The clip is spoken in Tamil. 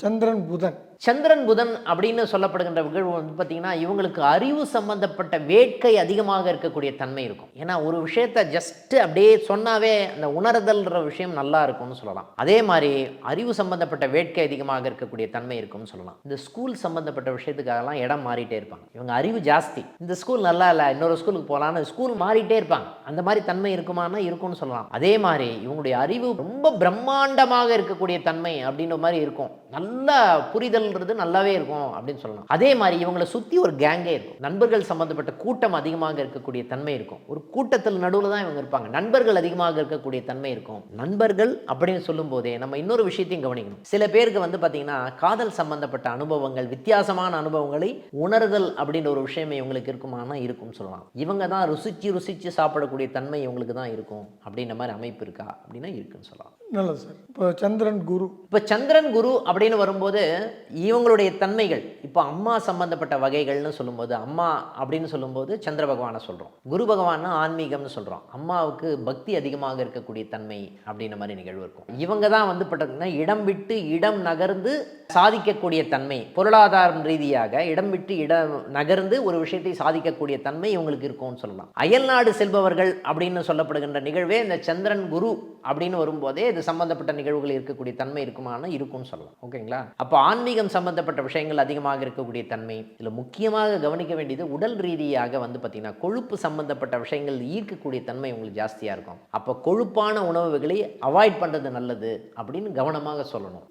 சந்திரன் புதன். சந்திரன் புதன் அப்படின்னு சொல்லப்படுகின்ற நிகழ்வு வந்து பார்த்திங்கன்னா இவங்களுக்கு அறிவு சம்பந்தப்பட்ட வேட்கை அதிகமாக இருக்கக்கூடிய தன்மை இருக்கும். ஏன்னா ஒரு விஷயத்த ஜஸ்ட்டு அப்படியே சொன்னாவே அந்த உணர்தல்ன்ற விஷயம் நல்லா இருக்கும்னு சொல்லலாம். அதே மாதிரி அறிவு சம்பந்தப்பட்ட வேட்கை அதிகமாக இருக்கக்கூடிய தன்மை இருக்கும்னு சொல்லலாம். இந்த ஸ்கூல் சம்பந்தப்பட்ட விஷயத்துக்காகலாம் இடம் மாறிட்டே இருப்பாங்க. இவங்க அறிவு ஜாஸ்தி. இந்த ஸ்கூல் நல்லா இல்லை இன்னொரு ஸ்கூலுக்கு போகலான்னு ஸ்கூல் மாறிட்டே இருப்பாங்க. அந்த மாதிரி தன்மை இருக்குமானா இருக்கும்னு சொல்லலாம். அதே மாதிரி இவங்களுடைய அறிவு ரொம்ப பிரம்மாண்டமாக இருக்கக்கூடிய தன்மை அப்படின்ற மாதிரி இருக்கும். நல்ல நண்பர்கள்ன்றது நல்லாவே இருக்கும் அப்படின்னு சொல்லலாம் அதே மாதிரி இவங்களை சுற்றி ஒரு கேங்கே இருக்கும். நண்பர்கள் சம்பந்தப்பட்ட கூட்டம் அதிகமாக இருக்கக்கூடிய தன்மை இருக்கும். ஒரு கூட்டத்தில் நடுவில் தான் இவங்க இருப்பாங்க. நண்பர்கள் அதிகமாக இருக்கக்கூடிய தன்மை இருக்கும். நண்பர்கள் அப்படின்னு சொல்லும் போதே நம்ம இன்னொரு விஷயத்தையும் கவனிக்கணும். சில பேருக்கு வந்து பார்த்தீங்கன்னா காதல் சம்பந்தப்பட்ட அனுபவங்கள் வித்தியாசமான அனுபவங்களை உணர்தல் அப்படின்ற ஒரு விஷயம் இவங்களுக்கு இருக்குமானா இருக்கும்னு சொல்லலாம். இவங்க தான் ருசிச்சு ருசிச்சு சாப்பிடக்கூடிய தன்மை இவங்களுக்கு தான் இருக்கும். அப்படின்ற மாதிரி அமைப்பு இருக்கா? அப்படின்னா இருக்குன்னு சொல்லலாம். நல்லது சார். இப்போ சந்திரன் குரு. இப்போ சந்திரன் குரு அப்படின்னு வரும்போது இவங்களுடைய தன்மைகள் இப்போ அம்மா சம்பந்தப்பட்ட வகைகள்னு சொல்லும்போது அம்மா அப்படின்னு சொல்லும்போது சந்திர பகவானை சொல்கிறோம் குரு பகவான்னா ஆன்மீகம்னு சொல்கிறோம் அம்மாவுக்கு பக்தி அதிகமாக இருக்கக்கூடிய தன்மை அப்படின்ற மாதிரி நிகழ்வு இருக்கும். இவங்க தான் வந்து பட்டதுன்னா இடம் விட்டு இடம் நகர்ந்து சாதிக்கக்கூடிய தன்மை பொருளாதாரம் ரீதியாக இடம் விட்டு இடம் நகர்ந்து ஒரு விஷயத்தை சாதிக்கக்கூடிய தன்மை இவங்களுக்கு இருக்கும்னு சொல்லலாம். அயல்நாடு செல்பவர்கள் அப்படின்னு சொல்லப்படுகின்ற நிகழ்வே இந்த சந்திரன் குரு அப்படின்னு வரும்போதே இது சம்பந்தப்பட்ட நிகழ்வுகள் இருக்கக்கூடிய தன்மை இருக்குமானு இருக்கும்னு சொல்லலாம். ஓகேங்களா? அப்போ ஆன்மீகம் சம்பந்தப்பட்ட விஷயங்கள் அதிகமாக இருக்கக்கூடிய தன்மை இதில் முக்கியமாக கவனிக்க வேண்டியது உடல் ரீதியாக வந்து பார்த்திங்கன்னா கொழுப்பு சம்பந்தப்பட்ட விஷயங்கள் ஈர்க்கக்கூடிய தன்மை உங்களுக்கு ஜாஸ்தியாக இருக்கும். அப்போ கொழுப்பான உணவுகளை அவாய்ட் பண்ணுறது நல்லது அப்படின்னு கவனமாக சொல்லணும்.